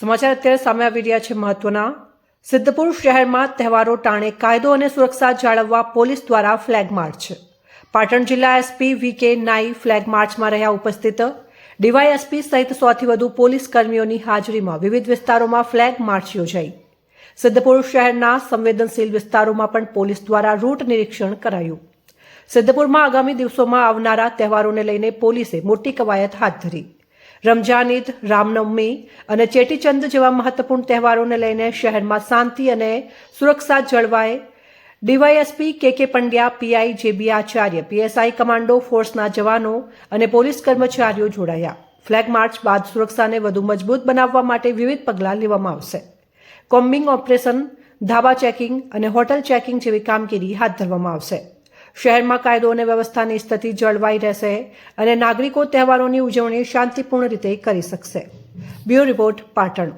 સમાચાર અત્યારે સામે આવી રહ્યા છે મહત્વના. સિદ્ધપુર શહેરમાં તહેવારો ટાણે કાયદો અને સુરક્ષા જાળવવા પોલીસ દ્વારા ફ્લેગ માર્ચ. પાટણ જિલ્લા એસપી વી કે નાઈ ફ્લેગ માર્ચમાં રહ્યા ઉપસ્થિત. ડીવાયએસપી સહિત સોથી વધુ પોલીસ કર્મીઓની હાજરીમાં વિવિધ વિસ્તારોમાં ફ્લેગ માર્ચ યોજાઈ. સિદ્ધપુર શહેરના સંવેદનશીલ વિસ્તારોમાં પણ પોલીસ દ્વારા રૂટ નિરીક્ષણ કરાયું. સિદ્ધપુરમાં આગામી દિવસોમાં આવનારા તહેવારોને લઈને પોલીસે મોટી કવાયત હાથ ધરી. રમજાન ઈદ રામનવમી અને ચેટીચંદ જેવા મહત્વપૂર્ણ તહેવારોને લઈને શહેરમાં શાંતિ અને સુરક્ષા જળવાય. DYSP K K Pandya, PI, JB Acharya, PSI commando, ફોર્સના જવાનો અને પોલીસ કર્મચારીઓ જોડાયા. ફ્લેગ માર્ચ બાદ સુરક્ષાને વધુ મજબૂત બનાવવા માટે વિવિધ પગલાં લેવામાં આવશે. કોમ્બિંગ ઓપરેશન, ધાબા ચેકિંગ અને હોટલ ચેકિંગ જેવી કામગીરી હાથ ધરવામાં આવશે. શહેરમાં કાયદો અને વ્યવસ્થાની સ્થિતિ જળવાઈ રહેશે અને નાગરિકો તહેવારોની ઉજવણી શાંતિપૂર્ણ રીતે કરી શકશે. Bureau report Patan.